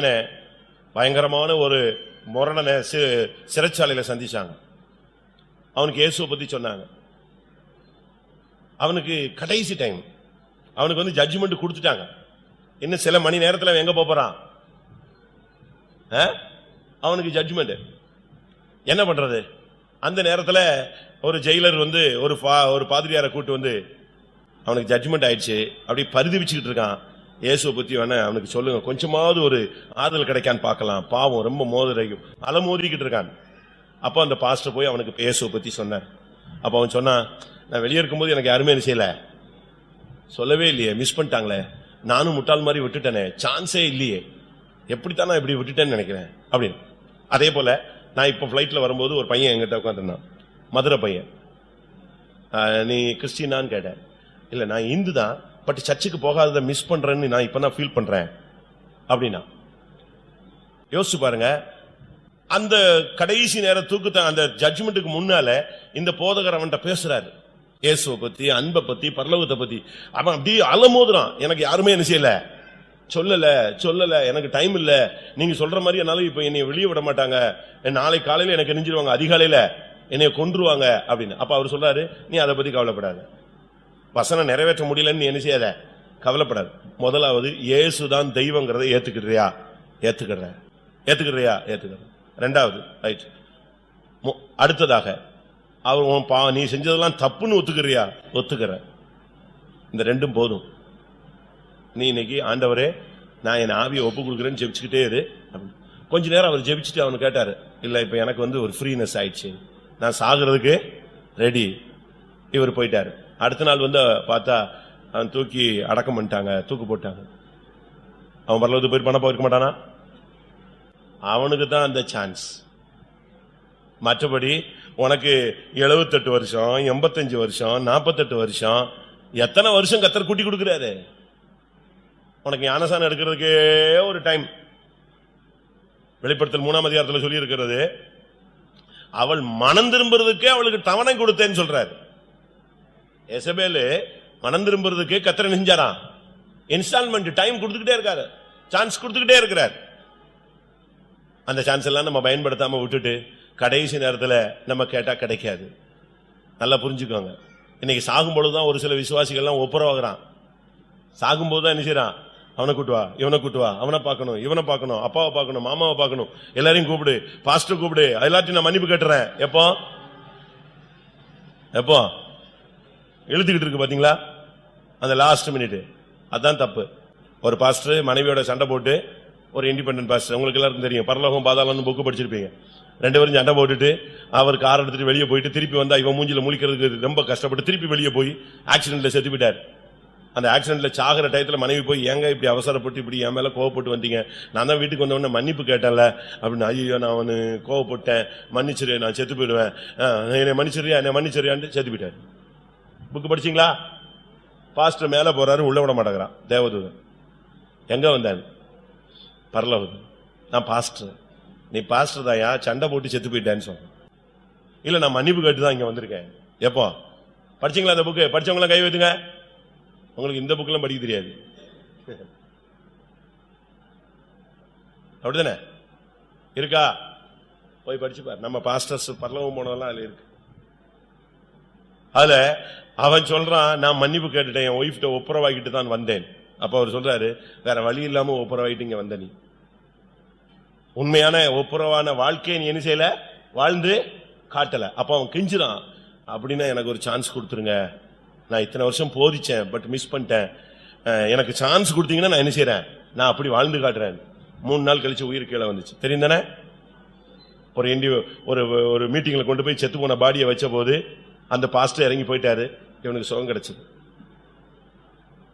பையனை பயங்கரமான ஒரு முரணனை சிறைச்சாலையில் சந்திச்சாங்க. அவனுக்கு இயேசுவை பத்தி சொன்னாங்க. அவனுக்கு கடைசி டைம் அவனுக்கு வந்து ஜட்ஜ்மெண்ட் கொடுத்துட்டாங்க. இன்னும் சில மணி நேரத்துல எங்கே போகிறான் போறான்? அவனுக்கு ஜட்ஜ்மெண்ட் என்ன பண்றது? அந்த நேரத்துல ஒரு ஜெயிலர் வந்து ஒரு பா- ஒரு பாதிரியாரை கூட்டு வந்து அவனுக்கு ஜட்ஜ்மெண்ட் ஆயிடுச்சு. அப்படி பரிதவிச்சுக்கிட்டு இருக்கான். இயேசுவை பத்தி வேணா அவனுக்கு சொல்லுங்க. கொஞ்சமாவது ஒரு ஆறுதல் கிடைக்கான்னு பார்க்கலாம். பாவம் ரொம்ப மோதிரையும் அலமோதிக்கிட்டு இருக்கான். அப்போ அந்த பாஸ்டர் போய் அவனுக்கு இயேசுவை பத்தி சொன்னார். அப்போ அவன் சொன்னான் நான் வெளியே இருக்கும்போது எனக்கு யாருமே என்ன செய்யல. சொல்லவே இல்லையே. மிஸ் பண்ணிட்டாங்களே. நானும் முட்டாள் மாதிரி விட்டுட்டேனே. சான்ஸே இல்லையே. எப்படித்தான் நான் இப்படி விட்டுட்டேன்னு நினைக்கிறேன். அப்படின்னு. அதே போல நான் இப்போ ஃப்ளைட்டில் வரும்போது ஒரு பையன் எங்கிட்ட உட்காந்துருந்தான் மதுரை பையன். நீ கிறிஸ்டினான்னு கேட்டேன். இல்ல நான் இந்து தான் பட் சர்ச்சுக்கு போகாததை மிஸ் பண்றேன்னு நான் இப்ப தான் ஃபீல் பண்றேன். அப்படின்னா யோசிச்சு பாருங்க. அந்த கடைசி நேரம் தூக்கு அந்த ஜட்ஜ்மெண்ட்டுக்கு முன்னால இந்த போதகர் அவன்கிட்ட பேசுறாரு. இயேசுவை பத்தி அன்பை பத்தி பரலோகத்தை பத்தி. அவன் அப்படியே அலமோதுறான். எனக்கு யாருமே என்ன செய்யல. சொல்லல சொல்லல எனக்கு டைம் இல்ல. நீங்க சொல்ற மாதிரி என்னால இப்ப என்னை வெளியே விட மாட்டாங்க. நாளை காலையில எனக்கு நெஞ்சிருவாங்க அதிகாலையில என்னைய கொன்றுவாங்க அப்படின்னு. அப்ப அவர் சொல்றாரு நீ அதை பத்தி கவலைப்படாத. வசனம் நிறைவேற்ற முடியலன்னு நீ என்ன செய்யாத? கவலைப்படாது. முதலாவது இயேசுதான் தெய்வங்கிறதை ஏத்துக்கிறியா ஏத்துக்கிற ஏத்துக்கிறியா ஏத்துக்கிற ரெண்டாவது ரைட் அடுத்ததாக அவர் உன் பா நீ செஞ்சதெல்லாம் தப்புன்னு ஒத்துக்கிறியா ஒத்துக்கிற. இந்த ரெண்டும் போதும். நீ இன்னைக்கு ஆண்டவரே நான் என் ஆவியை ஒப்பு கொடுக்குறேன்னு ஜெபிச்சுக்கிட்டே இரு. கொஞ்ச நேரம் அவர் ஜெபிச்சுட்டு அவனு கேட்டாரு இல்லை இப்போ எனக்கு வந்து ஒரு ஃப்ரீனஸ் ஆயிடுச்சு. நான் சாகிறதுக்கு ரெடி இவர் போயிட்டாரு. அடுத்த நாள் வந்து பார்த்தா அவன் தூக்கி அடக்கம் பண்ணிட்டாங்க தூக்கு போட்டாங்க. அவன் வரலது போய் பணம் போயிருக்க மாட்டானா? அவனுக்கு தான் அந்த சான்ஸ் மற்றபடி உனக்கு 78 வருஷம் எண்பத்தஞ்சு வருஷம் நாற்பத்தெட்டு வருஷம் எத்தனை வருஷம் கத்தர் கூட்டி கொடுக்குறாரு? உனக்கு ஞானசானம் எடுக்கிறதுக்கே ஒரு டைம் வெளிப்படுத்தல் மூணாம் அதிகாரத்தில் சொல்லி இருக்கிறது அவள் மனம் திரும்புறதுக்கே அவளுக்கு தவணை கொடுத்தேன்னு சொல்றாரு. எசபேலு மனம் திரும்புறதுக்கு கத்திர நெஞ்சாராம். இன்ஸ்டால்மெண்ட் டைம் கொடுத்துக்கிட்டே இருக்காரு. சான்ஸ் கொடுத்துக்கிட்டே இருக்கிறார். அந்த சான்ஸ் எல்லாம் நம்ம பயன்படுத்தாம விட்டுட்டு கடைசி நேரத்துல நம்ம கேட்டால் கிடைக்காது. நல்லா புரிஞ்சுக்கோங்க. இன்னைக்கு சாகும்பொழுது தான் ஒரு சில விசுவாசிகள்லாம் ஒப்புரவாகிறான். சாகும்போது தான் என்ன செய்யறான் அவனை கூட்டு வா இவனை கூட்டு வா அவனை பார்க்கணும் இவனை பார்க்கணும் அப்பாவை பார்க்கணும் மாமாவை பார்க்கணும் எல்லாரையும் கூப்பிடு பாஸ்டர் கூப்பிடு எல்லாத்தையும் நான் மன்னிப்பு கட்டுறேன். எப்போ? எப்போ? இழுத்துக்கிட்டு இருக்கு பாத்தீங்களா? அந்த லாஸ்ட் மினிட் அதான் தப்பு. ஒரு பாஸ்டர் மனைவியோட சண்டை போட்டு ஒரு இண்டிபெண்டன்ட் பாஸ்டர் உங்களுக்கு எல்லாருக்கும் தெரியும். பரலோகம் பாதாளம்னு புக்கு படிச்சிருப்பீங்க. ரெண்டு பேரும் சண்டை போட்டுட்டு அவர் கார் எடுத்துட்டு வெளியே போயிட்டு திருப்பி வந்தா இவன் மூஞ்சில முழிக்கிறதுக்கு ரொம்ப கஷ்டப்பட்டு திருப்பி வெளியே போய் ஆக்சிடென்ட்ல செத்து போயிட்டார். அந்த ஆக்சிடென்ட்ல சாகிற டயத்துல மனைவி போய் ஏங்க இப்படி அவசரப்பட்டு இப்படி என் மேல கோவப்பட்டு வந்தீங்க? நான் தான் வீட்டுக்கு வந்த உடனே மன்னிப்பு கேட்டேன்ல. அப்படின்னு ஐயோ நான் அவனு கோவப்பட்டேன். மன்னிச்சிரு நான் செத்து போயிடுவேன். ஆ, என்னை மன்னிச்சிருயா என்னை மன்னிச்சிருயான்னு செத்து போயிட்டாரு. புக்கு படிச்சீங்களா? பாஸ்டர் மேல போறாரு உள்ள விட மாட்டேங்கிறான். தேவதூதன். எங்க வந்தேன் பரலவதன் நான் பாஸ்டர். நீ பாஸ்டர் தாயா சண்டை போட்டு செத்து போயிட்டேன்னு சொன்னேன். இல்ல நான் மன்னிப்பு கேட்டு தான் இங்க வந்திருக்கேன். எப்போ? படிச்சீங்களா அந்த புக்கு? படிச்சவங்களாம் கை வைத்துங்க. உங்களுக்கு இந்த புக்கெல்லாம் படிக்க தெரியாது. அப்படிதானே? இருக்கா? போய் படிச்சு பாரு நம்ம பாஸ்டர்ஸ் பரலவம் போனதெல்லாம் அதுல இருக்கு. அதுல அவன் சொல்றான் நான் மன்னிப்பு கேட்டுட்டேன் என் ஒய்ஃப்ட ஒப்புரவாக்கிட்டு தான் வந்தேன். அப்ப அவர் சொல்றாரு வேற வழி இல்லாம ஒப்புரவாயிட்டு இங்க வந்த நீ. உண்மையான ஒப்புரவான வாழ்க்கையை நீ என்ன செய்யல? வாழ்ந்து காட்டல. அப்ப அவன் கெஞ்சுறான் அப்படின்னா எனக்கு ஒரு சான்ஸ் கொடுத்துருங்க. நான் இத்தனை வருஷம் போதிச்சேன் பட் மிஸ் பண்ணிட்டேன். எனக்கு சான்ஸ் கொடுத்தீங்கன்னா நான் என்ன செய்யறேன் நான் அப்படி வாழ்ந்து காட்டுறேன். மூணு நாள் கழிச்சு உயிர் கீழே வந்துச்சு. தெரியும் தானே? ஒரு இண்டி ஒரு ஒரு மீட்டிங்ல கொண்டு போய் செத்து போன பாடியை வச்ச போது அந்த பாஸ்டர் இறங்கி போயிட்டாரு. இவனுக்கு சுகம் கிடைச்சது.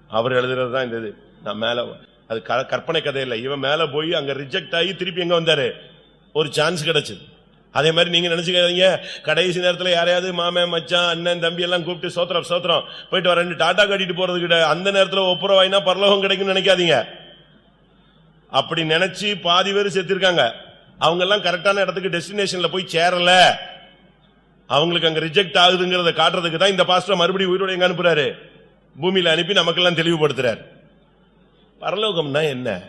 அவர் எழுதுறது தான் இந்த இது. நான் மேல அது க- கற்பனை கதை இல்லை. இவன் மேல போய் அங்க ரிஜெக்ட் ஆகி திருப்பி எங்க வந்தாரு? ஒரு சான்ஸ் கிடைச்சது. அதே மாதிரி நீங்க நினைச்சுக்காதீங்க. கடைசி நேரத்தில் யாரையாவது மாமன் மச்சான் அண்ணன் தம்பி எல்லாம் கூப்பிட்டு சோத்திரம் சோத்திரம் போயிட்டு வர ரெண்டு டாடா கட்டிட்டு போறது கிட்ட அந்த நேரத்தில் ஒப்புரவாயினா பரலோகம் கிடைக்கும்னு நினைக்காதீங்க. அப்படி நினைச்சு பாதி பேர் செத்துருக்காங்க. அவங்க எல்லாம் கரெக்டான இடத்துக்கு டெஸ்டினேஷன்ல போய் சேரலை. அவங்களுக்கு அங்க ரிஜெக்ட் ஆகுதுங்கிறத காட்டுறதுக்கு தான் இந்த பாஸ்டர் மறுபடியும் உயிரோட எங்க அனுப்புறாரு? பூமியில அனுப்பி நமக்கெல்லாம் தெளிவுபடுத்துறாரு. பரலோகம்னா என்ன?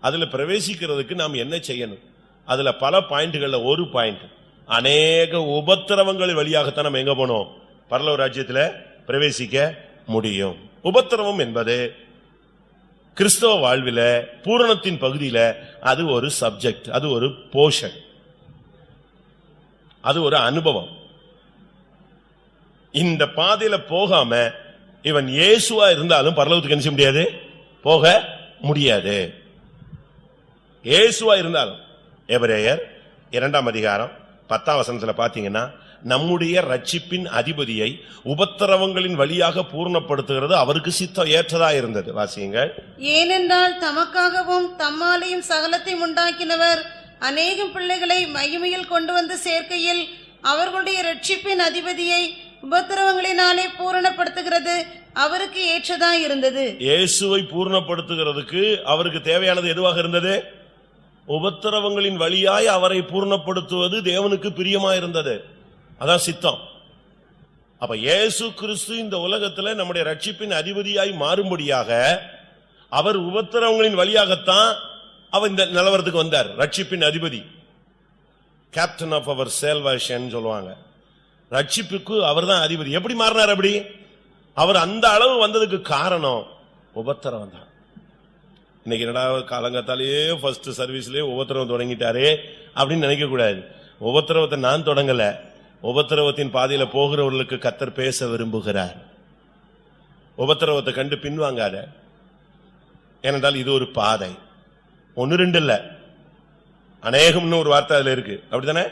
அதுல பிரவேசிக்கிறதுக்கு நாம் என்ன செய்யணும்? அதுல பல பாயிண்ட்கள்ல ஒரு பாயிண்ட். அநேக உபத்திரவங்கள் வழியாகத்தான் நம்ம எங்க போனோம்? பரலோ ராஜ்யத்தில் பிரவேசிக்க முடியும். உபத்திரவம் என்பது கிறிஸ்தவ வாழ்வில் பூரணத்தின் பகுதியில் அது ஒரு சப்ஜெக்ட் அது ஒரு போஷன் அது ஒரு அனுபவம். இந்த பாதையில போகாம இவன் இயேசுவா இருந்தாலும் பரலோகத்துக்கு என்ன செய்ய முடியாது? போக முடியாது. இயேசுவா இருந்தாலும் எபிரேயர் இரண்டாம் அதிகாரம் பத்தாம் வசனத்தில் பார்த்தீங்கன்னா நம்முடைய ரட்சிப்பின் அதிபதியை உபத்திரவங்களின் வழியாக பூர்ணப்படுத்துகிறது அவருக்கு சித்தம் ஏற்றதா இருந்தது. வாசியுங்கள். ஏனென்றால் தமக்காகவும் தம்மாலையும் சகலத்தையும் உண்டாக்கினவர் அநேகம் பிள்ளைகளை மகிமையில் கொண்டு வந்து சேர்க்கையில் அவர்களுடைய ரட்சிப்பின் அதிபதியை உபத்திரவங்களினாலே பூரணப்படுத்துகிறது. அவருக்கு ஏற்றதா இருந்தது? இயேசுவை பூர்ணப்படுத்துகிறதுக்கு அவருக்கு தேவையானது எதுவாக இருந்தது? உபத்திரவங்களின் வழியாய் அவரை பூர்ணப்படுத்துவது தேவனுக்கு பிரியமா இருந்தது. அதான் சித்தம். அப்ப இயேசு கிறிஸ்து இந்த உலகத்துல நம்முடைய ரட்சிப்பின் அதிபதியாய் மாறும்படியாக அவர் உபத்திரவங்களின் வழியாகத்தான் அவர் இந்த நிலவரத்துக்கு வந்தார் ரட்சிப்பின் அதிபதி. கேப்டன் ஆஃப் அவர் சேல்வாஷன் சொல்லுவாங்க. ரட்சிப்புக்கு அவர் தான் அதிபதி. எப்படி மாறினார் அப்படி? அவர் அந்த அளவு வந்ததுக்கு காரணம் உபத்திரவம் தான். இன்னைக்கு என்னடா காலங்கத்தாலேயே ஃபர்ஸ்ட் சர்வீஸ்லயே உபத்திரவம் தொடங்கிட்டாரே அப்படின்னு நினைக்க கூடாது உபத்திரவத்தை நான் தொடங்கல. உபத்திரவத்தின் பாதையில போகிறவர்களுக்கு கத்தர் பேச விரும்புகிறார். உபத்திரவத்தை கண்டு பின்வாங்காத. ஏனென்றால் இது ஒரு பாதை. ஒன்னு ரெண்டு இல்ல. அநேகம்னு ஒரு வார்த்தை அதுல இருக்கு. அப்படித்தானே?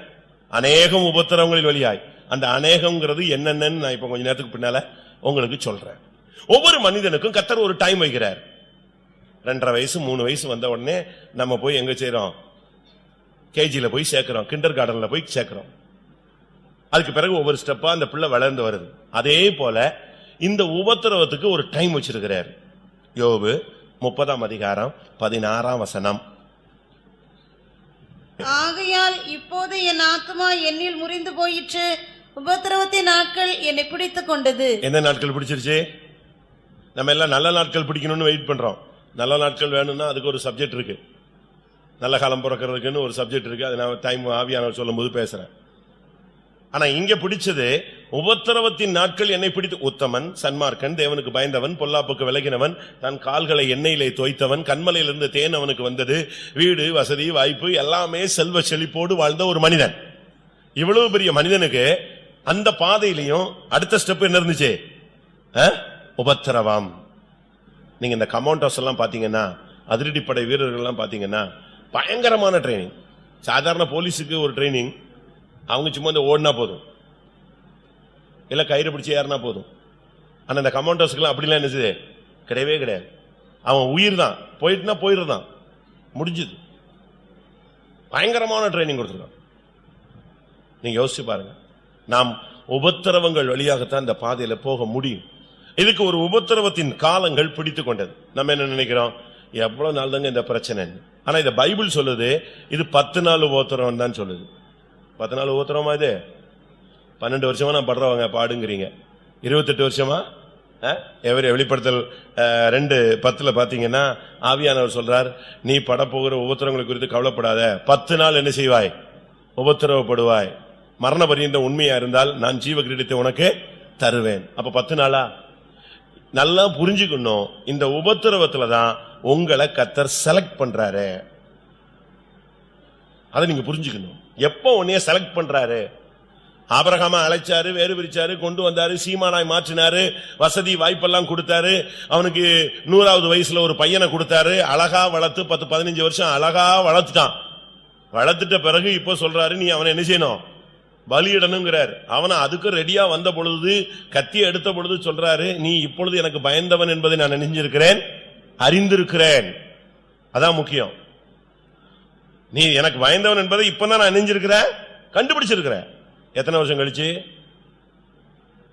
அநேகம் உபத்திரவங்களின் வழியாய். அந்த அநேகம்ங்கிறது என்னென்னு நான் இப்ப கொஞ்ச நேரத்துக்கு பின்னால உங்களுக்கு சொல்றேன். ஒவ்வொரு மனிதனுக்கும் கத்தர் ஒரு டைம் வைக்கிறார். ரெண்டரை வயசு மூணு வயசு வந்த உடனே நம்ம போய் எங்க செய்யறோம் கேஜியில போய் சேர்க்கிறோம். கிண்டர் கார்டன்ல போய் சேர்க்கிறோம். அதுக்கு பிறகு ஒவ்வொரு ஸ்டெப்பா அந்த பிள்ளை வளர்ந்து வருது. அதே போல இந்த உபத்திரவத்துக்கு ஒரு டைம் வச்சிருக்கிறார். யோபு முப்பதாம் அதிகாரம் பதினாறாம் வசனம். ஆகையால் இப்போது என் ஆத்துமா என்னில் முறிந்து போயிற்று. உபத்திரவத்தின் நாட்கள் என்னை பிடித்துக் கொண்டது. எந்த நாட்கள் பிடிச்சிருச்சு? நம்ம எல்லாம் நல்ல நாட்கள் பிடிக்கணும்னு வெயிட் பண்றோம். நல்ல நாட்கள் வேணும்னா அதுக்கு ஒரு சப்ஜெக்ட் இருக்கு. நல்ல காலம் பிறக்கிறதுக்குன்னு ஒரு சப்ஜெக்ட் இருக்கு. அது நான் டைம் ஆவியானவர் சொல்லும்போது பேசுறேன். ஆனா இங்க பிடிச்சது உபத்திரவத்தின் நாட்கள் என்னை பிடித்து உத்தமன் சன்மார்க்கன் தேவனுக்கு பயந்தவன் பொல்லாப்புக்கு விலகினவன் தன் கால்களை எண்ணெயிலே தோய்த்தவன் கண்மலையிலிருந்து தேன் அவனுக்கு வந்தது வீடு வசதி வாய்ப்பு எல்லாமே செல்வ செழிப்போடு வாழ்ந்த ஒரு மனிதன். இவ்வளவு பெரிய மனிதனுக்கு அந்த பாதையிலையும் அடுத்த ஸ்டெப் என்ன இருந்துச்சு? அஹ்? உபத்திரவம். நீங்க இந்த கமாண்டோஸ் எல்லாம் பாத்தீங்கன்னா அதிரடிப்படை வீரர்கள் எல்லாம் பாத்தீங்கன்னா பயங்கரமான ட்ரைனிங் சாதாரண போலீஸுக்கு ஒரு ட்ரைனிங் அவங்க சும்மா இந்த ஓடினா போதும். இல்ல கயிறு பிடிச்சி ஏறினா போதும். ஆனா இந்த கமாண்டோஸ்க்குலாம் அப்படிலாம் என்ன கிடையவே கிடையாது. அவன் உயிர் தான். போயிட்டுனா போயிடுறான் முடிஞ்சது. பயங்கரமான ட்ரைனிங் கொடுத்துருக்கான். நீங்க யோசிச்சு பாருங்க. நாம் உபத்திரவங்கள் வழியாகத்தான் இந்த பாதையில போக முடியும். இதுக்கு ஒரு உபத்திரவத்தின் காலங்கள் பிடித்து கொண்டது. நம்ம என்ன நினைக்கிறோம்? எவ்வளவு நாள் தாங்க இந்த பிரச்சனை? ஆனா இந்த பைபிள் சொல்லுது இது பத்து நாள் உபத்திரம் தான் சொல்லுது. பத்து நாள் உபத்திரமா இது? பன்னெண்டு வருஷமா நான் படுறவங்க பாடுங்கிறீங்க. இருபத்தெட்டு வருஷமா? எவரி வெளிப்படுத்தல் ரெண்டு பத்துல பாத்தீங்கன்னா ஆவியானவர் சொல்றார் நீ படப்போகிற உபத்திரங்களை குறித்து கவலைப்படாத. பத்து நாள் என்ன செய்வாய்? உபத்திரவப்படுவாய். மரண பரியந்த உண்மையா இருந்தால் நான் ஜீவ கிரீடத்தை உனக்கு தருவேன். அப்ப பத்து நாளா? நல்லா புரிஞ்சுக்கணும். இந்த உபத்திரவத்துல தான் உங்களை கத்தர் செலக்ட் பண்றாரு. அதை நீங்க புரிஞ்சுக்கணும். எப்போ உன்னைய செலக்ட் பண்றாரு? ஆபரகாம அழைச்சாரு வேறு பிரிச்சாரு கொண்டு வந்தாரு சீமானாய் மாற்றினாரு வசதி வாய்ப்பெல்லாம் கொடுத்தாரு அவனுக்கு நூறாவது வயசுல ஒரு பையனை கொடுத்தாரு அழகா வளர்த்து பத்து பதினஞ்சு வருஷம் அழகா வளர்த்துட்டான். வளர்த்துட்ட பிறகு இப்போ சொல்றாரு நீ அவனை என்ன செய்யணும்? பலியிடணுங்கிறார். அவனை அதுக்கு ரெடியா வந்த பொழுது கத்தி எடுத்த பொழுது சொல்றாரு நீ இப்பொழுது எனக்கு பயந்தவன் என்பதை நான் நினைஞ்சிருக்கிறேன் அறிந்திருக்கிறேன். அதான் முக்கியம். நீ எனக்கு பயந்தவன் என்பதை இப்பதான் நான் நினைஞ்சிருக்கிறேன் கண்டுபிடிச்சிருக்கிறேன். எத்தனை வருஷம் கழிச்சு?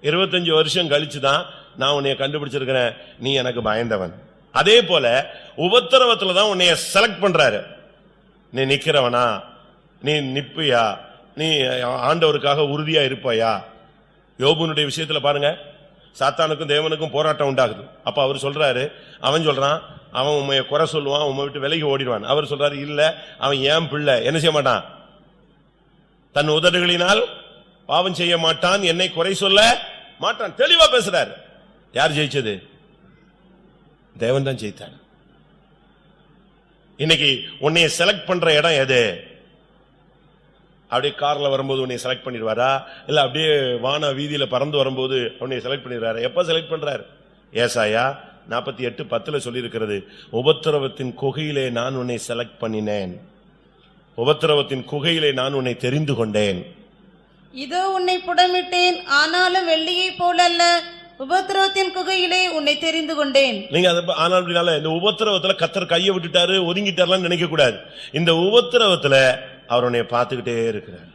இருபத்தஞ்சு வருஷம் கழிச்சு தான் நான் உன்னைய கண்டுபிடிச்சிருக்கிறேன் நீ எனக்கு பயந்தவன். அதே போல உபத்திரவத்தில் தான் உன்னைய செலக்ட் பண்றாரு. நீ நிக்கிறவனா? நீ நிப்பியா? நீ ஆண்டவருக்காக உறுதியா இருப்பாயா? யோபுனுடைய விஷயத்துல பாருங்க சாத்தானுக்கும் தேவனுக்கும் போராட்டம் உண்டாகுது. அப்ப அவர் சொல்றாரு அவன் சொல்றான் அவன் உண்மைய குறை சொல்லுவான் உண்மை விட்டு விலகி ஓடிடுவான். அவர் சொல்றாரு இல்ல அவன் ஏன் பிள்ளை? என்ன செய்ய மாட்டான்? தன் உதடுகளினால் பாவம் செய்ய மாட்டான் என்னை குறை சொல்ல மாட்டான். தெளிவா பேசுறாரு. யார் ஜெயிச்சது? தேவன் தான் ஜெயித்தார். இன்னைக்கு உன்னைய செலக்ட் பண்ற இடம் எது? அப்படியே கார்ல வரும்போது உன்னை செலக்ட் பண்ணிடுவாரா? இல்ல அப்படியே வான வீதியில பறந்து வரும்போது உன்னை செலக்ட் பண்ணிடுவாரா? எப்ப செலக்ட் பண்றாரு? ஏசாயா நாற்பத்தி எட்டு பத்துல சொல்லி இருக்கிறது உபத்திரவத்தின் குகையிலே நான் உன்னை செலக்ட் பண்ணினேன். உபத்திரவத்தின் குகையிலே நான் உன்னை தெரிந்து கொண்டேன். இதோ உன்னை புடமிட்டேன் ஆனாலும் வெள்ளியைப் போலல்ல. உபத்திரவத்தின் குகையிலே உன்னை தெரிந்து கொண்டேன். நீங்க அதை ஆனால் அப்படினால இந்த உபத்திரவத்துல கத்தர் கையை விட்டுட்டாரு ஒதுங்கிட்டாருலாம் நினைக்க கூடாது. இந்த உபத்திரவத்துல அவர் உன்னை பார்த்துக்கிட்டே இருக்கிறார்.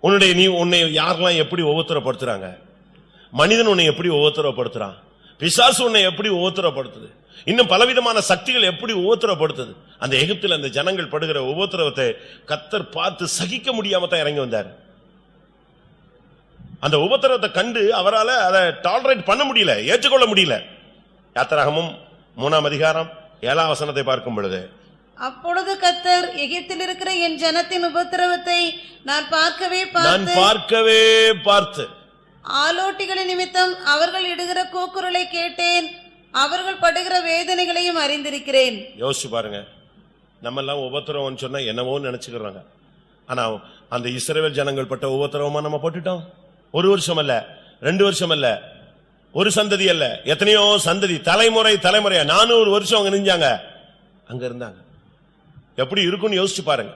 உன்னுடைய நீ உன்னை யாரெல்லாம் எப்படி ஒவ்வொருத்தரப்படுத்துறாங்க? மனிதன் உன்னை எப்படி ஒவ்வொருத்தரப்படுத்துறான்? பிசாசு உன்னை எப்படி ஒவ்வொருத்தரப்படுத்துது? இன்னும் பலவிதமான சக்திகள் எப்படி ஒவ்வொருத்தரப்படுத்துது? அந்த எகிப்தில் அந்த ஜனங்கள் படுகிற ஒவ்வொருத்தரவத்தை கத்தர் பார்த்து சகிக்க முடியாம தான் இறங்கி வந்தார். அந்த உபத்திரவத்தை கண்டு அவரால் அதை டாலரேட் பண்ண முடியல ஏற்றுக்கொள்ள முடியல. யாத்திராகமும் மூணாம் அதிகாரம் ஏழாம் வசனத்தை பார்க்கும் பொழுது அப்பொழுது கத்தர் எகிப்தில் இருக்கிற என் ஜனத்தின் உபத்திரவத்தை நான் பார்க்கவே நான் பார்க்கவே பார்த்து. ஆலோட்டிகளின் நிமித்தம் அவர்கள் இடுகிற கூக்குரலை கேட்டேன். அவர்கள் படுகிற வேதனைகளையும் அறிந்திருக்கிறேன். யோசிச்சு பாருங்க. நம்ம எல்லாம் உபத்திரவம் சொன்னா என்னவோ நினைச்சுக்கிறாங்க. ஆனா அந்த இஸ்ரவேல் ஜனங்கள் பட்ட உபத்திரவமா நம்ம போட்டுட்டோம்? ஒரு வருஷம் அல்ல ரெண்டு வருஷம் அல்ல ஒரு சந்ததி அல்ல எத்தனையோ சந்ததி தலைமுறை தலைமுறையா நானூறு வருஷம் அவங்க நெஞ்சாங்க. அங்க இருந்தாங்க. எப்படி இருக்கும்னு யோசிச்சு பாருங்க.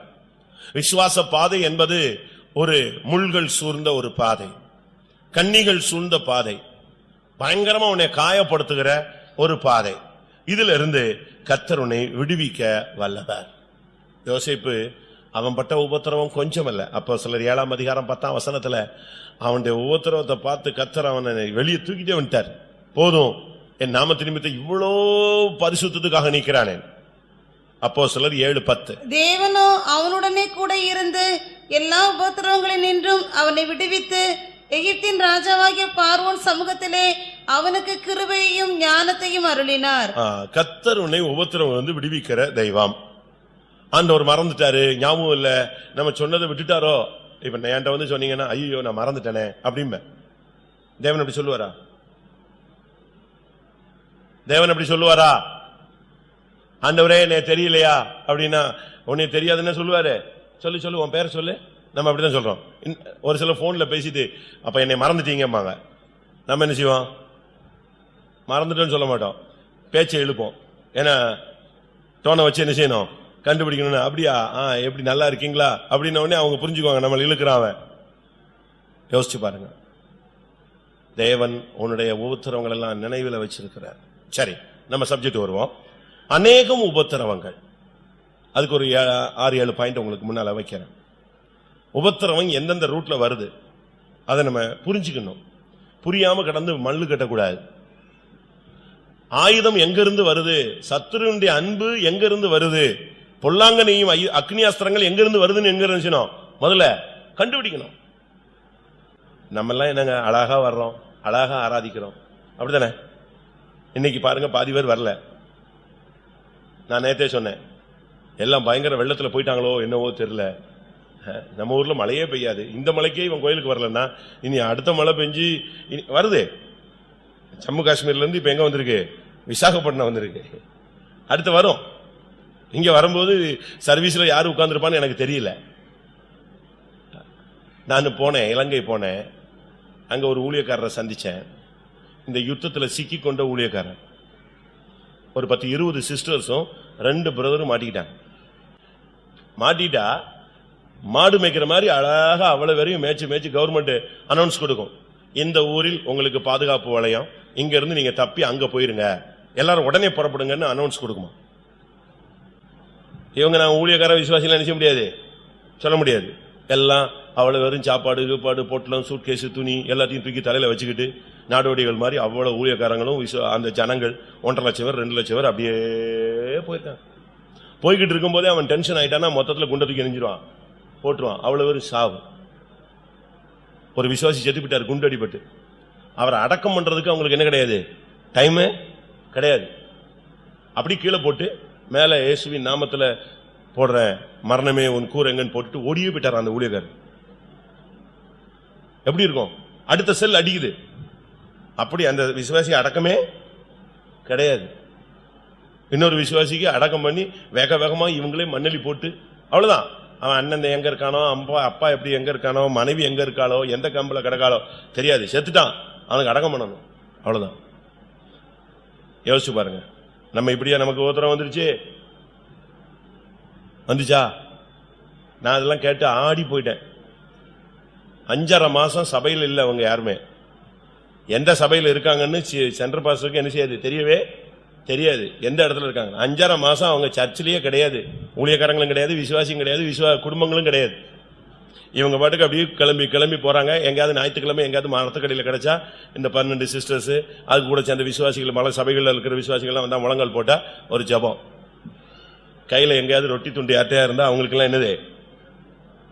விசுவாச பாதை என்பது ஒரு முள்கள் சூழ்ந்த ஒரு பாதை. கன்னிகள் சூழ்ந்த பாதை. பயங்கரமா உன்னை காயப்படுத்துகிற ஒரு பாதை. இதுல இருந்து கத்தர் உன்னை விடுவிக்க வல்லவர். யோசிப்பு அவன் பட்ட உபத்திரவம் கொஞ்சம் இல்லை அப்போ சிலர் ஏழாம் அதிகாரம் பத்தாம் வசனத்தில் அவனுடைய உபத்திரவத்தை பார்த்து கத்தர் அவனை வெளியே தூக்கிட்டே வந்துட்டார். போதும் என் நாம நிமித்தம் இவ்வளோ பரிசுத்தத்துக்காக நிற்கிறானே. அப்போ சிலர் ஏழு பத்து. தேவனோ அவனுடனே கூட இருந்து எல்லா உபத்திரவங்களில் நின்றும் அவனை விடுவித்து எகிப்தின் ராஜாவாகிய பார்வோன் சமூகத்திலே அவனுக்கு கிருபையையும் ஞானத்தையும் அருளினார். கத்தர் உன்னை உபத்திரவம் வந்து விடுவிக்கிற தெய்வம். ஆண்டவர் மறந்துட்டாரு ஞாபகம் இல்ல நம்ம சொன்னதை விட்டுட்டாரோ? இப்ப நான் என்கிட்ட வந்து சொன்னீங்கன்னா ஐயோ நான் மறந்துட்டேனே அப்படிம்பேன். தேவன் அப்படி சொல்லுவாரா? தேவன் அப்படி சொல்லுவாரா? ஆண்டவரே என்ன தெரியலையா? அப்படின்னா உன்னை தெரியாதுன்னு சொல்லுவாரு? சொல்லு சொல்லு உன் பேரை சொல்லு. நம்ம அப்படிதான் சொல்றோம். இன்- ஒரு சில போன்ல பேசிட்டு அப்ப என்னை மறந்துட்டீங்கம்பாங்க. நம்ம என்ன செய்வோம்? மறந்துட்டோன்னு சொல்ல மாட்டோம். பேச்சை எழுப்போம். ஏன்னா டோனை வச்சு என்ன செய்யணும்? கண்டுபிடிக்கணும்னு அப்படியா? ஆ எப்படி நல்லா இருக்கீங்களா? அப்படின்ன உடனே அவங்க புரிஞ்சுக்குவாங்க நம்மளை இழுக்கிறான் யோசிச்சு பாருங்க. தேவன் உன்னுடைய ஒவ்வொருத்தரவங்களெல்லாம் நினைவில் வச்சிருக்கிறார். சரி நம்ம சப்ஜெக்ட் வருவோம். அநேகம் உபத்திரவங்கள். அதுக்கு ஒரு ஏ- ஆறு ஏழு பாயிண்ட் உங்களுக்கு முன்னால் வைக்கிறேன். உபத்திரவம் எந்தெந்த ரூட்ல வருது அதை நம்ம புரிஞ்சுக்கணும். புரியாம கடந்து மல்லு கட்டக்கூடாது. ஆயுதம் எங்கிருந்து வருது சத்துருடைய அன்பு எங்கிருந்து வருது பொல்லாங்கனையும் ஐ- அக்னி அஸ்திரங்கள் எங்கிருந்து வருதுன்னு எங்க இருந்துச்சுனோ முதல்ல கண்டுபிடிக்கணும். நம்ம எல்லாம் என்னங்க அழகா வர்றோம் அழகா ஆராதிக்கிறோம். அப்படித்தானே? இன்னைக்கு பாருங்க பாதி பேர் வரல. நான் நேத்தே சொன்னேன். எல்லாம் பயங்கர வெள்ளத்தில் போயிட்டாங்களோ என்னவோ தெரியல. நம்ம ஊரில் மழையே பெய்யாது. இந்த மழைக்கே இவன் கோயிலுக்கு வரலன்னா இனி அடுத்த மழை பெஞ்சு இனி வருது. ஜம்மு காஷ்மீர்லேருந்து இப்போ எங்கே வந்திருக்கு? விசாகப்பட்டினம் வந்திருக்கு. அடுத்து வரும். இங்கே வரும்போது சர்வீஸில் யார் உட்காந்துருப்பான்னு எனக்கு தெரியல. நான் போனேன் இலங்கை போனேன். அங்கே ஒரு ஊழியக்காரரை சந்தித்தேன் இந்த யுத்தத்தில் சிக்கி கொண்ட ஊழியக்காரன். ஒரு பத்து இருபது சிஸ்டர்ஸும் ரெண்டு பிரதரும் மாட்டிக்கிட்டாங்க. மாட்டிட்டா மாடு மேய்க்கிற மாதிரி அழகாக அவ்வளவு வரையும் மேய்ச்சி மேய்ச்சி கவர்மெண்ட் அனௌன்ஸ் கொடுக்கும். இந்த ஊரில் உங்களுக்கு பாதுகாப்பு வளையம் இங்க இருந்து நீங்க தப்பி அங்க போயிருங்க. எல்லாரும் உடனே புறப்படுங்கன்னு அனௌன்ஸ் கொடுக்குமா? இவங்க நான் ஊழியக்கார விசுவாசிலாம் நினைச்ச முடியாது? சொல்ல முடியாது. எல்லாம் அவ்வளவு வெறும் சாப்பாடு கீப்பாடு பொட்டலம் சூட்கேஸ் துணி எல்லாத்தையும் தூக்கி தலையில வச்சுக்கிட்டு நாடோடிகள் மாதிரி அவ்வளவு ஊழியக்காரங்களும் அந்த ஜனங்கள் ஒன்றரை லட்சம் பேர் ரெண்டு லட்சம் பேர் அப்படியே போயிருக்காங்க. போய்கிட்டு இருக்கும்போதே அவன் டென்ஷன் ஆயிட்டானா மொத்தத்தில் குண்டை தூக்கி எரிஞ்சிருவான் போட்டுருவான். அவ்வளவு பேர் சாவு. ஒரு விசுவாசி செத்து போயிட்டார் குண்டு அடிபட்டு. அவரை அடக்கம் பண்றதுக்கு அவங்களுக்கு என்ன கிடையாது? டைமு கிடையாது. அப்படி கீழே போட்டு மேல இயேசுவின் நாமத்தில் போடுற மரணமே உன் கூர் எங்கன்னு போட்டுட்டு ஓடியே போயிட்டார் அந்த ஊழியக்காரர். எப்படி இருக்கும்? அடுத்த செல் அடிக்குது. அப்படி அந்த விசுவாசி அடக்கமே கிடையாது. இன்னொரு விசுவாசிக்கு அடக்கம் பண்ணி வேக வேகமாக இவங்களே மண்ணலி போட்டு அவ்வளோதான் அவன் அண்ணன் எங்கே இருக்கானோ அப்பா அப்பா எப்படி எங்கே இருக்கானோ மனைவி எங்கே இருக்காளோ எந்த கம்பில் கிடக்காளோ தெரியாது. செத்துட்டான். அவனுக்கு அடக்கம் பண்ணணும். அவ்வளோதான் யோசிச்சு பாருங்க. நம்ம இப்படியா நமக்கு ஒருத்தரம் வந்துருச்சு? வந்துச்சா? நான் அதெல்லாம் கேட்டு ஆடி போயிட்டேன். அஞ்சரை மாதம் சபையில் இல்லை அவங்க யாருமே. எந்த சபையில் இருக்காங்கன்னு சென்ட்ரல் பாஸ்டருக்கு என்ன செய்யாது? தெரியவே தெரியாது. எந்த இடத்துல இருக்காங்க? அஞ்சரை மாதம் அவங்க சர்ச்சிலேயே கிடையாது. ஊழியக்காரங்களும் கிடையாது விசுவாசியும் கிடையாது விசுவா குடும்பங்களும் கிடையாது. இவங்க பாட்டுக்கு அப்படியே கிளம்பி கிளம்பி போகிறாங்க எங்கேயாவது ஞாயிற்றுக்கிழமை எங்கேயாவது மரத்துக்கடையில் கிடைச்சா இந்த பன்னெண்டு சிஸ்டர்ஸு அது கூட சேர்ந்த விசுவாசிகள் மலை சபைகளில் இருக்கிற விசுவாசிகள்லாம் வந்தால் முழங்கால் போட்டால் ஒரு ஜெபம். கையில் எங்கேயாவது ரொட்டி துண்டு யார்ட்டையாக இருந்தால் அவங்களுக்கெல்லாம் என்னது?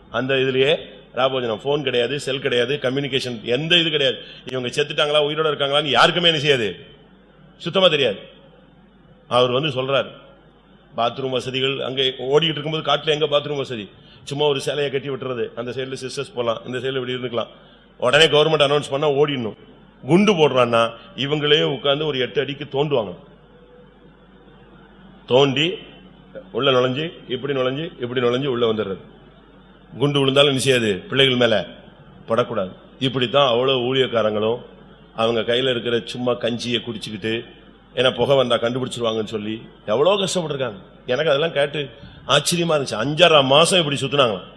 அந்த இதுலேயே ராபோஜனம் ஃபோன் கிடையாது செல் கிடையாது கம்யூனிகேஷன் எந்த இது கிடையாது. இவங்க செத்துட்டாங்களா உயிரோட இருக்காங்களான்னு யாருக்குமே என்ன செய்யாது. சுத்தமா தெரியாது. அவர் வந்து சொல்றாரு பாத்ரூம் வசதிகள் அங்கே ஓடிக்கிட்டு இருக்கும்போது காட்டில் எங்க பாத்ரூம் வசதி? சும்மா ஒரு சேலையை கட்டி விட்டுறது. அந்த சைடில் சிஸ்டர்ஸ் போகலாம் இந்த சைடில் இப்படி இருந்துக்கலாம். உடனே கவர்மெண்ட் அனௌன்ஸ் பண்ணால் ஓடிடணும். குண்டு போடுறான்னா இவங்களே உட்காந்து ஒரு எட்டு அடிக்கு தோண்டுவாங்க. தோண்டி உள்ள நுழைஞ்சு இப்படி நுழைஞ்சு இப்படி நுழைஞ்சு உள்ள வந்துடுறது. குண்டு விழுந்தாலும் என்ன செய்யாது? பிள்ளைகள் மேல படக்கூடாது. இப்படித்தான் அவ்வளவு ஊழியக்காரங்களும் அவங்க கையில இருக்கிற சும்மா கஞ்சியை குடிச்சுக்கிட்டு ஏன்னா புகை வந்தா கண்டுபிடிச்சிருவாங்கன்னு சொல்லி எவ்வளவு கஷ்டப்பட்டிருக்காங்க. எனக்கு அதெல்லாம் கேட்டு ஆச்சரியமா இருந்துச்சு. அஞ்சாறாம் மாசம் இப்படி சுத்தினாங்களாம்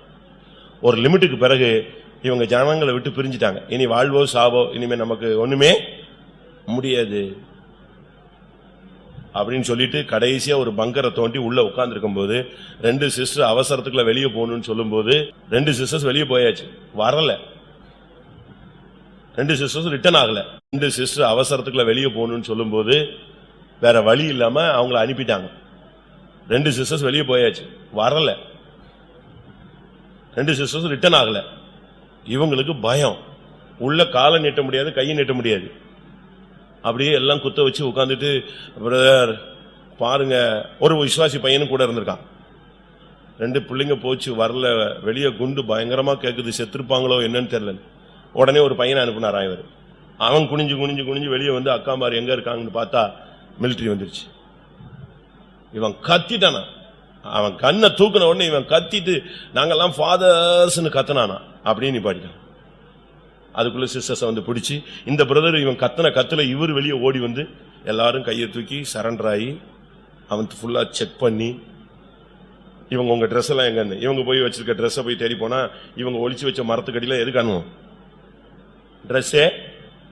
ஒரு லிமிட்டுக்கு பிறகு இவங்க ஜனங்களை விட்டு பிரிஞ்சிட்டாங்க. இனி வாழ்வோ சாவோ இனிமே நமக்கு ஒண்ணுமே முடியாது. அப்படின்னு சொல்லிட்டு கடைசியா ஒரு பங்கரை தோண்டி உள்ள உட்கார்ந்துருக்கும் போது ரெண்டு சிஸ்டர் அவசரத்துக்குள்ள வெளியே போகணும்னு சொல்லும்போது ரெண்டு சிஸ்டர்ஸ் வெளியே போயாச்சு. வரல. ரெண்டு சிஸ்டர்ஸ் ரிட்டர்ன் ஆகல. ரெண்டு சிஸ்டர் அவசரத்துக்குள்ள வெளியே போகணும்னு சொல்லும்போது வேற வழி இல்லாம அவங்கள அனுப்பிட்டாங்க. ரெண்டு சிஸ்டர்ஸ் வெளியே போயாச்சு. வரல. ரெண்டு சிஸ்டர்ஸ் ரிட்டர்ன் ஆகல. இவங்களுக்கு பயம். உள்ள காலை நீட்ட முடியாது கையை நீட்ட முடியாது. அப்படியே எல்லாம் குத்த வச்சு உட்காந்துட்டு பிரதர் பாருங்க. ஒரு விசுவாசி பையனும் கூட இருந்திருக்கான். ரெண்டு பிள்ளைங்க போச்சு வரல. வெளியே குண்டு பயங்கரமா கேட்குது செத்துருப்பாங்களோ என்னன்னு தெரியல. உடனே ஒரு பையனை அனுப்புனாரா இவர்? அவன் குனிஞ்சு குனிஞ்சு குனிஞ்சு வெளியே வந்து அக்காமார் எங்க இருக்காங்கன்னு பார்த்தா மிலிட்டரி வந்துருச்சு. இவன் கத்திட்டானா? அவன் கண்ணை தூக்குன உடனே இவன் கத்திட்டு நாங்கெல்லாம் ஃபாதர்ஸ்னு கத்தனானா? அப்படின்னு நிப்பாட்டிட்டான். அதுக்குள்ள சிஸ்டர்ஸ் வந்து பிடிச்சி இந்த பிரதர் இவன் கத்தனை கத்துல இவர் வெளியே ஓடி வந்து எல்லாரும் கையை தூக்கி சரண்டர் ஆகி அவன் ஃபுல்லா செக் பண்ணி இவங்க உங்க ட்ரெஸ் எல்லாம் எங்கன்னு இவங்க போய் வச்சிருக்க ட்ரெஸ்ஸை போய் தேடி போனா இவங்க ஒழிச்சு வச்ச மரத்துக்கடியில எது காணுவோம் ட்ரெஸ்ஸே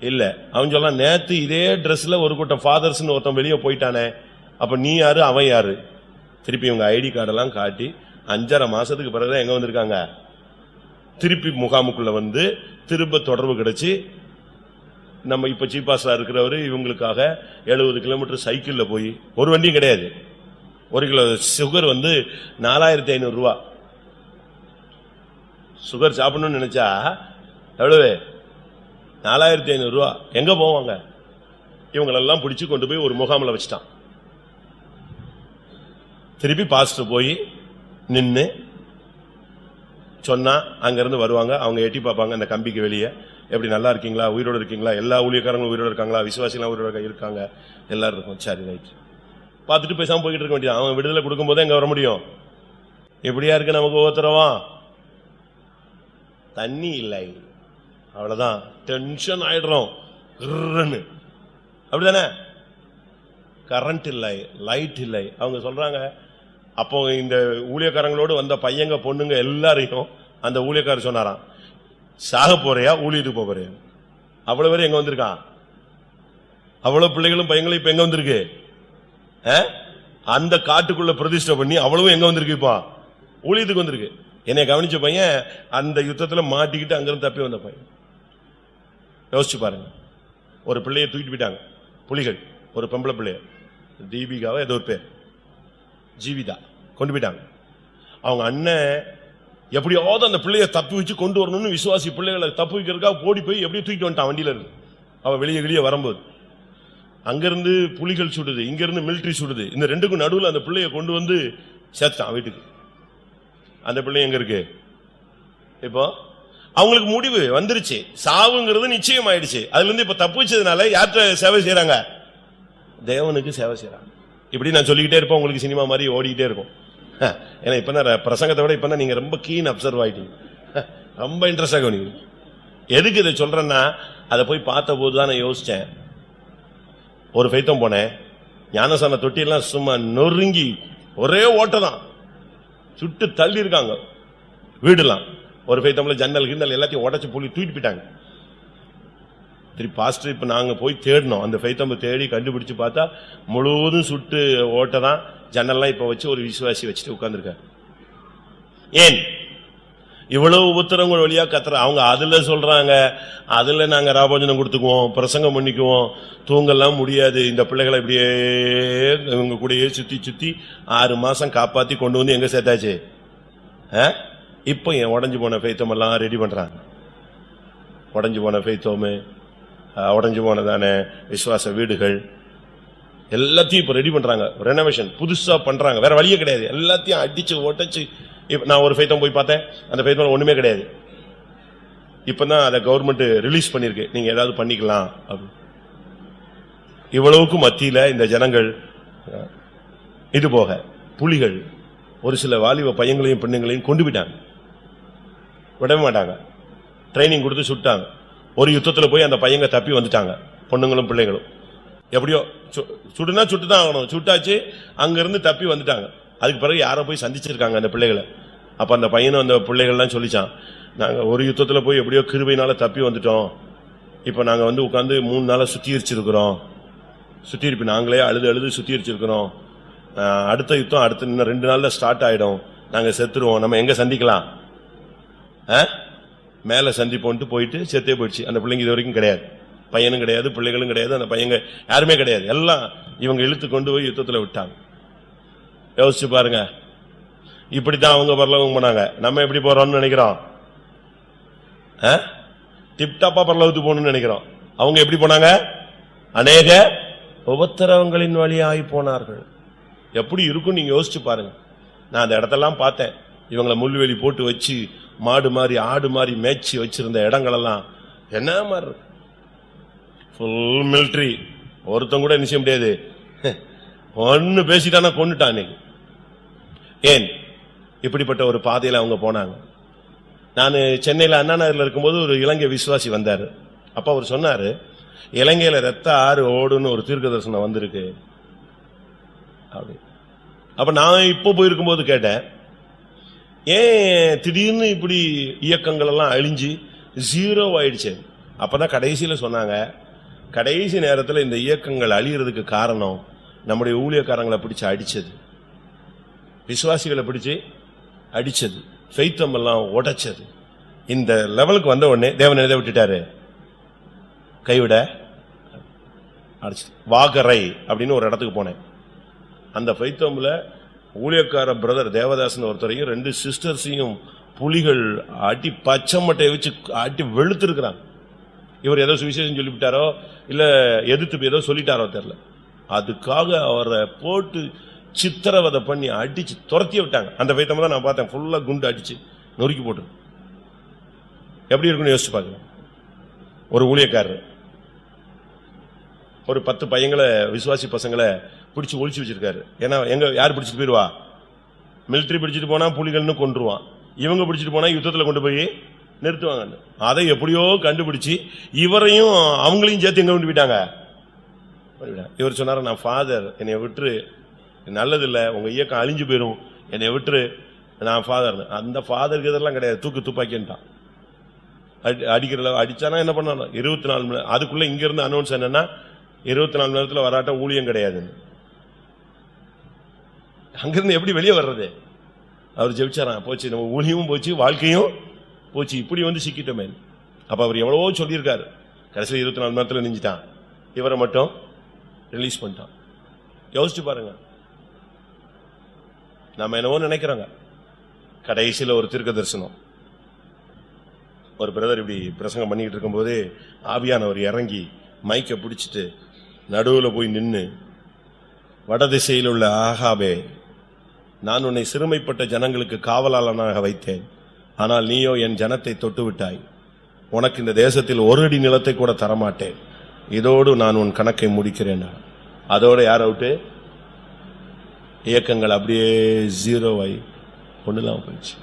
இல்ல. அவன் சொல்ல நேத்து இதே ட்ரெஸ்ல ஒரு கூட்டம் ஃபாதர்ஸ்னு ஒருத்தன் வெளியே போயிட்டானே. அப்ப நீ யாரு? அவன் யாரு? திருப்பி இவங்க ஐடி கார்டெல்லாம் காட்டி அஞ்சரை மாசத்துக்கு பிறகுதான் எங்க வந்திருக்காங்க? திருப்பி முகாமுக்குள்ள வந்து திரும்ப தொடர்பு கிடைச்சி நம்ம இப்ப சீப்பாஸ்டா இருக்கிறவரு இவங்களுக்காக எழுபது கிலோமீட்டர் சைக்கிள்ல போய் ஒரு வண்டியும் கிடையாது. ஒரு கிலோ சுகர் வந்து நாலாயிரத்தி ஐநூறு ரூபா. சுகர் சாப்பிடணும்னு நினைச்சா எவ்வளவு நாலாயிரத்தி ஐநூறு ரூபா. எங்க போவாங்க? இவங்களெல்லாம் பிடிச்சு கொண்டு போய் ஒரு முகாமில் வச்சுட்டான். திருப்பி பாஸ்ட்டு போய் நின்று சொன்னா அங்கிருந்து வருவாங்க. அவங்க எட்டி பார்ப்பாங்க அந்த கம்பிக்கு வெளியே. எப்படி நல்லா இருக்கீங்களா? உயிரோடு இருக்கீங்களா? எல்லா ஊழியக்காரங்களும் உயிரோடு இருக்காங்களா? விசுவாசிகளாக உயிரோட இருக்காங்க. எல்லாரும் இருக்கும். சரி ரைட் பார்த்துட்டு பேசாமல் போய்கிட்டு இருக்க வேண்டியது அவன் விடுதலை கொடுக்கும்போது எங்கே வர முடியும்? எப்படியா இருக்கு நமக்கு ஒவ்வொருத்தரவா? தண்ணி இல்லை. அவ்வளோதான் டென்ஷன் ஆயிடுறோம். அப்படிதானே? கரண்ட் இல்லை. லைட் இல்லை. அவங்க சொல்றாங்க அப்போ இந்த ஊழியக்காரங்களோடு வந்த பையங்க பொண்ணுங்க எல்லாரையும் அந்த ஊழியக்காரர் சொன்னாராம் சாக போறியா? ஊழியத்துக்கு போக போறியா? அவ்வளவு பேர் எங்க வந்திருக்கான் அவ்வளவு பிள்ளைகளும் பையங்களும் இப்ப எங்க வந்திருக்கு? ஆ? அந்த காட்டுக்குள்ள பிரதிஷ்டை பண்ணி அவ்வளவும் எங்க வந்திருக்கு இப்போ? ஊழியத்துக்கு வந்திருக்கு? என்னை கவனிச்ச பையன் அந்த யுத்தத்துல மாட்டிக்கிட்டு அங்கிருந்து தப்பி வந்த பையன். யோசிச்சு பாருங்க. ஒரு பிள்ளையை தூக்கிட்டு போயிட்டாங்க. புலிகள். ஒரு பொம்பளை பிள்ளைய. தீபிகாவா ஏதோ ஒரு பேர். ஜீவிதா கொண்டு போயிட்டாங்க. அவங்க அண்ணன் எப்படியாவது அந்த பிள்ளைய தப்பி வச்சு கொண்டு வரணும்னு விசுவாசி பிள்ளைகளை தப்பு வைக்கிறதுக்காக ஓடி போய் எப்படியும் தூக்கிட்டு வந்துட்டான் வண்டியில இருந்து. அவ வெளியே வெளியே வரும்போது. அங்கிருந்து புலிகள் சுடுது இங்கிருந்து மிலிட்ரி மிலிட்டரி சுடுது. இந்த ரெண்டுக்கும் நடுவில் அந்த பிள்ளைய கொண்டு வந்து சேர்த்துட்டான் வீட்டுக்கு. அந்த பிள்ளை எங்க இருக்கு? இப்போ அவங்களுக்கு முடிவு வந்துருச்சு. சாவுங்கிறது நிச்சயம் ஆயிடுச்சு அதுல இருந்து இப்ப தப்பு வச்சதுனால யார்கிட்ட சேவை செய்யறாங்க தேவனுக்கு சேவை செய்யறாங்க இப்படி நான் சொல்லிக்கிட்டே இருப்போம் உங்களுக்கு சினிமா மாதிரி ஓடிக்கிட்டே இருக்கும். ஏன்னா இப்ப தான் பிரசங்கத்தை விட இப்ப தான் நீங்க ரொம்ப கீன் அப்சர்வ் ஆயிட்டீங்க. ஹ, ரொம்ப இன்ட்ரெஸ்டாக கவனிங்க எதுக்கு இதை சொல்றேன்னா அதை போய் பார்த்த போது தான் நான் யோசிச்சேன். ஒரு ஃபைத்தம் போனேன். ஞானசான தொட்டியெல்லாம் சும்மா நொறுங்கி ஒரே ஓட்டை தான். சுட்டு தள்ளி இருக்காங்க வீடுலாம் ஒரு ஃபைத்தம்ல ஜன்னல் கிண்டல் எல்லாத்தையும் உடச்சி புள்ளி தூக்கிட்டு போயிட்டாங்க. திரு பாஸ்டர் இப்போ நாங்கள் போய் தேடினோம் அந்த ஃபைத்தம்ப தேடி கண்டுபிடிச்சு பார்த்தா முழுவதும் சுட்டு ஓட்ட தான் ஜன்னல்லாம் இப்போ வச்சு ஒரு விசுவாசி வச்சுட்டு உட்காந்துருக்காரு ஏன்? இவ்வளவு உத்தரங்கள் வழியா கத்துற அவங்க அதுல சொல்றாங்க. அதுல நாங்க ராபோஜனம் கொடுத்துக்குவோம் பிரசங்கம் பண்ணிக்குவோம். தூங்கலாம் முடியாது. இந்த பிள்ளைகளை இப்படியே இவங்க கூடயே சுத்தி சுத்தி ஆறு மாசம் காப்பாத்தி கொண்டு வந்து எங்க சேர்த்தாச்சு? ஆ? இப்போ என் உடஞ்சு போன ஃபெய்த்தம் எல்லாம் ரெடி பண்றாங்க. உடஞ்சு போன ஃபெய்த்தோமு உடஞ்சு போனதான விசுவாச வீடுகள். எல்லாத்தையும் இப்போ ரெடி பண்றாங்க. ரெனோவேஷன் புதுசா பண்றாங்க. வேற வழியே கிடையாது. எல்லாத்தையும் அடிச்சு ஒட்டச்சு இப்போ நான் ஒரு ஃபைத்தம் போய் பார்த்தேன். அந்த ஃபைத்தம் ஒண்ணுமே கிடையாது. இப்பதான் அதை கவர்மெண்ட் ரிலீஸ் பண்ணிருக்கு நீங்க ஏதாவது பண்ணிக்கலாம். அப்படி இவ்வளவுக்கு மத்தியில இந்த ஜனங்கள் இது போக புலிகள் ஒரு சில வாலிப பையங்களையும் பெண்ணுங்களையும் கொண்டு போயிட்டாங்க. விடவே மாட்டாங்க. ட்ரைனிங் கொடுத்து சுட்டாங்க. ஒரு யுத்தத்தில் போய் அந்த பையங்க தப்பி வந்துட்டாங்க. பொண்ணுங்களும் பிள்ளைங்களும். எப்படியோ சு- சுடுனா சுட்டு தான் ஆகணும். சுட்டாச்சு அங்கேருந்து தப்பி வந்துட்டாங்க. அதுக்கு பிறகு யாரோ போய் சந்திச்சிருக்காங்க அந்த பிள்ளைகளை. அப்போ அந்த பையனும் அந்த பிள்ளைகள்லாம் சொல்லிச்சான் நாங்கள் ஒரு யுத்தத்தில் போய் எப்படியோ கிருபையினால தப்பி வந்துட்டோம். இப்போ நாங்கள் வந்து உட்காந்து மூணு நாளாக சுத்திகரிச்சிருக்கிறோம். சுத்திருப்பி நாங்களே அழுது அழுது சுத்திகரிச்சிருக்கிறோம். அடுத்த யுத்தம் அடுத்த இன்னும் ரெண்டு நாளில் ஸ்டார்ட் ஆகிடும் நாங்கள் செத்துருவோம். நம்ம எங்கே சந்திக்கலாம்? ஆ? மேல சந்திப்போன்ட்டு போயிட்டு செத்தே போயிடுச்சு. அந்த பிள்ளைங்க இது வரைக்கும் கிடையாது. பையனும் கிடையாது பிள்ளைகளும் கிடையாது அந்த பையங்க யாருமே கிடையாது. எல்லாம் இவங்க இழுத்து கொண்டு போய் யுத்தத்தில் விட்டாங்க. யோசிச்சு பாருங்க. இப்படித்தான் அவங்க பரலோகம் போனாங்க. நம்ம எப்படி போறோம்னு நினைக்கிறோம்? டிப்டாப்பா பரலோகத்துக்கு போகணும்னு நினைக்கிறோம். அவங்க எப்படி போனாங்க? அநேக உபத்திரவங்களின் வழியாகி போனார்கள். எப்படி இருக்கும் நீங்க யோசிச்சு பாருங்க. நான் அந்த இடத்தெல்லாம் பார்த்தேன். இவங்களை முள்வேலி போட்டு வச்சு மாடு மாதிரி ஆடு மாதிரி மேய்ச்சி வச்சிருந்த இடங்களெல்லாம் என்ன மாதிரி? ஃபுல் மிலிட்ரி ஒருத்தன் கூட என்ன செய்ய முடியாது? ஒன்னு பேசிட்டானா கொண்டுட்டான் ஏன்? இப்படிப்பட்ட ஒரு பாதையில அவங்க போனாங்க. நான் சென்னையில் அண்ணா நகரில் இருக்கும்போது ஒரு இலங்கை விசுவாசி வந்தார். அப்போ அவர் சொன்னார் இலங்கையில் ரத்த ஆறு ஓடுன்னு ஒரு தீர்க்க தரிசனம் வந்திருக்கு. அப்படி. அப்போ நான் இப்போ போயிருக்கும்போது கேட்டேன் ஏன் திடீர்னு இப்படி இயக்கங்கள் எல்லாம் அழிஞ்சு ஜீரோ ஆயிடுச்சு? அப்பதான் கடைசியில சொன்னாங்க கடைசி நேரத்தில் இந்த இயக்கங்கள் அழியறதுக்கு காரணம் நம்முடைய ஊழியக்காரங்களை பிடிச்சு அடிச்சது. விசுவாசிகளை பிடிச்சு அடிச்சது. ஃபெய்த்தம் எல்லாம் உடைச்சது. இந்த லெவலுக்கு வந்த உடனே தேவன் எதை விட்டுட்டாரு. கைவிட அடிச்சு வாகரை அப்படின்னு ஒரு இடத்துக்கு போனேன். அந்த ஃபைத்தம்ல ஊழியக்கார பிரதர் தேவதாசன் ஒருத்தரையும் ரெண்டு சிஸ்டர்ஸையும் புலிகள் அட்டி பச்சை மட்டையை வச்சு அட்டி வெளுத்திருக்கிறாங்க. இவர் ஏதோ சுவிசேஷம் சொல்லிவிட்டாரோ இல்லை எதிர்த்து ஏதோ சொல்லிட்டாரோ தெரில அதுக்காக அவரை போட்டு சித்திரவதை பண்ணி அடிச்சு துரத்தி விட்டாங்க. அந்த பைத்தமாக தான் நான் பார்த்தேன். ஃபுல்லாக குண்டு அடிச்சு நொறுக்கி போட்டு எப்படி இருக்குன்னு யோசிச்சு பாருங்க ஒரு ஊழியக்காரர். ஒரு பத்து பையங்களை விசுவாசி பசங்களை பிடிச்சி ஒழிச்சு வச்சிருக்காரு. ஏன்னா எங்க யார் பிடிச்சிட்டு போயிடுவா மிலிட்டரி பிடிச்சிட்டு போனா புலிகள்னு கொண்டுருவான் இவங்க பிடிச்சிட்டு போனா யுத்தத்தில் கொண்டு போய் நிறுத்துவாங்க. அதை எப்படியோ கண்டுபிடிச்சு இவரையும் அவங்களையும் சேர்த்து எங்க கொண்டு போயிட்டாங்க? இவர் சொன்னார் நான் ஃபாதர் என்னை விட்டுரு. நல்லதில்லை உங்க இயக்கம் அழிஞ்சு போயிடும் என்னை விட்டுரு. நான் ஃபாதர் அந்த ஃபாதருக்கு இதெல்லாம் கிடையாது. தூக்கு துப்பாக்கின்ட்டான். அடி- அடிக்கிற அளவு அடிச்சானா என்ன பண்ணாலும். இருபத்தி நாலு மணி அதுக்குள்ள இங்கிருந்து அனௌன்ஸ் என்னன்னா இருபத்தி நாலு மணி நேரத்தில் வராட்ட ஊழியம் கிடையாது அங்கிருந்து எப்படி வெளியே வர்றது? அவர் ஜெபிச்சாராம் போச்சு நம்ம ஊழியமும் போச்சு வாழ்க்கையும் போச்சு இப்படி வந்து சிக்கிட்டோமே. அப்ப அவர் எவ்வளவோ சொல்லியிருக்காரு. கடைசியில் இருபத்தி நாலு மணி நேரத்துல நெஞ்சிட்டான் இவரை மட்டும் ரிலீஸ் பண்ணிட்டான். யோசிச்சு பாருங்க. நம்ம என்னவோ நினைக்கிறோங்க. கடைசியில் ஒரு தீர்க்க தரிசனம். ஒரு பிரதர் இப்படி பிரசங்கம் பண்ணிக்கிட்டு இருக்கும்போது ஆவியானவர் இறங்கி மைக்கை பிடிச்சிட்டு நடுவில் போய் நின்று வடதிசையில் உள்ள ஆகாபே நான் உன்னை சிறுமைப்பட்ட ஜனங்களுக்கு காவலாளனாக வைத்தேன். ஆனால் நீயோ என் ஜனத்தை தொட்டுவிட்டாய். உனக்கு இந்த தேசத்தில் ஒரு அடி நிலத்தை கூட தரமாட்டேன். இதோடு நான் உன் கணக்கை முடிக்கிறேன்? அதோடு யார் அவுட்டு? இயக்கங்கள் அப்படியே ஜீரோ ஆகி ஒண்ணுலாம் போயிடுச்சு.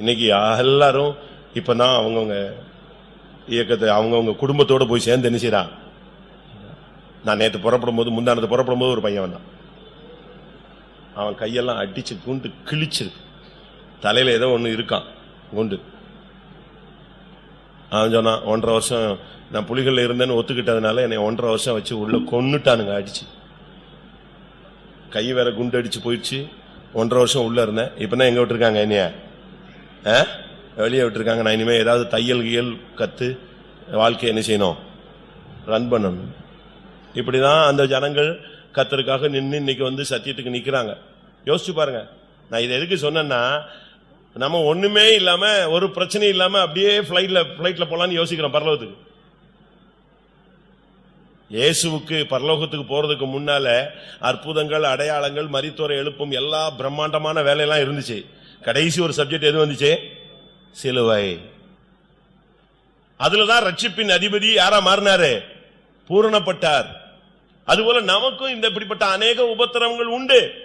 இன்னைக்கு எல்லாரும் நான் அவங்கவுங்க இயக்கத்தை அவங்கவுங்க குடும்பத்தோடு போய் சேர்ந்து என்ன செய்றான்? நான் நேற்று புறப்படும் போது முந்தானது புறப்படும் போது ஒரு பையன் வந்தான். அவன் கையெல்லாம் அடிச்சு குண்டு கிழிச்சிருக்கு. தலையில ஏதோ ஒன்று இருக்கான் குண்டு. அவன் சொன்னான் ஒன்றரை வருஷம் நான் புலிகளில் இருந்தேன்னு ஒத்துக்கிட்டதுனால என்னை ஒன்றரை வருஷம் வச்சு உள்ள கொன்னுட்டானுங்க அடிச்சு. கை வேற குண்டு அடிச்சு போயிடுச்சு. ஒன்றரை வருஷம் உள்ள இருந்தேன். இப்பதான் எங்க விட்டுருக்காங்க என்னைய? ஆ? வெளியே விட்டுருக்காங்க. நான் இனிமேல் ஏதாவது தையல் கியல் கத்து வாழ்க்கையை என்ன செய்யணும்? ரன் பண்ணணும். இப்படிதான் அந்த ஜனங்கள் கத்தருக்காக நின்று இன்னைக்கு வந்து சத்தியத்துக்கு நிக்கிறாங்க. யோசிச்சு பாருங்க. நான் இதை எதுக்கு சொன்னேன்னா நம்ம ஒண்ணுமே இல்லாம ஒரு பிரச்சனையும் இல்லாம அப்படியே பிளைட்ல பிளைட்ல போலான்னு யோசிக்கிறோம் பரலோகத்துக்கு. இயேசுவுக்கு பரலோகத்துக்கு போறதுக்கு முன்னால அற்புதங்கள் அடையாளங்கள் மரித்தோரை எழுப்பும் எல்லா பிரம்மாண்டமான வேலையெல்லாம் இருந்துச்சு. கடைசி ஒரு சப்ஜெக்ட் எது வந்துச்சு? சிலுவை. அதுலதான் ரட்சிப்பின் அதிபதி யாரா மாறினாரு? பூரணப்பட்டார். அதுபோல நமக்கும் இந்த இப்படிப்பட்ட அநேக உபத்திரவங்கள் உண்டு.